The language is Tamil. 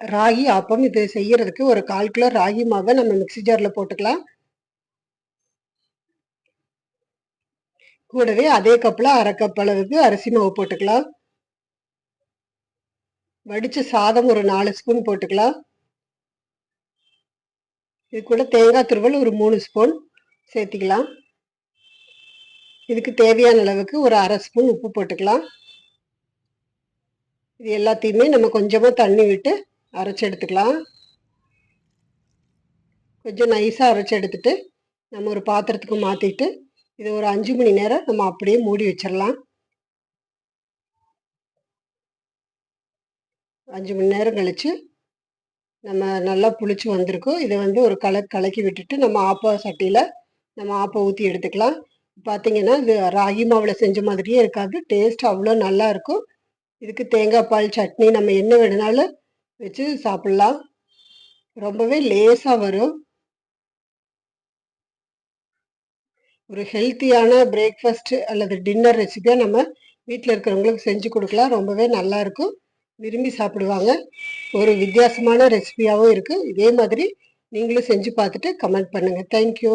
ராகி ஆப்பம் இது செய்யறதுக்கு ஒரு கால் கிலோ ராகி மாவை நம்ம மிக்ஸி ஜாரில் போட்டுக்கலாம். கூடவே அதே கப்பில் அரை கப் அளவுக்கு அரிசி மாவு போட்டுக்கலாம். வடித்த சாதம் ஒரு நாலு ஸ்பூன் போட்டுக்கலாம். இது கூட தேங்காய் துருவல் ஒரு மூணு ஸ்பூன் சேர்த்திக்கலாம். இதுக்கு தேவையான அளவுக்கு ஒரு அரை ஸ்பூன் உப்பு போட்டுக்கலாம். இது எல்லாத்தையுமே நம்ம கொஞ்சமாக தண்ணி விட்டு அரைச்சி எடுத்துக்கலாம். கொஞ்சம் நைஸாக அரைச்சி எடுத்துட்டு நம்ம ஒரு பாத்திரத்துக்கு மாற்றிட்டு இது ஒரு அஞ்சு மணி நேரம் நம்ம அப்படியே மூடி வச்சிடலாம். அஞ்சு மணி நேரம் கழித்து நம்ம நல்லா புளிச்சு வந்திருக்கோம். இதை வந்து ஒரு கல கலக்கி விட்டுட்டு நம்ம ஆப்பா சட்டியில் நம்ம ஆப்பை ஊற்றி எடுத்துக்கலாம். பார்த்தீங்கன்னா இது ராகி மாவில் செஞ்ச மாதிரியே இருக்காது. டேஸ்ட் அவ்வளோ நல்லா இருக்கும். இதுக்கு தேங்காய் பால் சட்னி நம்ம என்ன வேணுனாலும் வச்சு சாப்பிட்லாம். ரொம்பவே லேசாக வரும். ஒரு ஹெல்த்தியான பிரேக்ஃபாஸ்ட் அல்லது டின்னர் ரெசிபியாக நம்ம வீட்டில் இருக்கிறவங்களுக்கு செஞ்சு கொடுக்கலாம். ரொம்பவே நல்லாயிருக்கும் விரும்பி சாப்பிடுவாங்க. ஒரு வித்தியாசமான ரெசிபியாகவும் இருக்குது இதே மாதிரி நீங்களும் செஞ்சு பார்த்துட்டு கமெண்ட் பண்ணுங்கள் தேங்க்யூ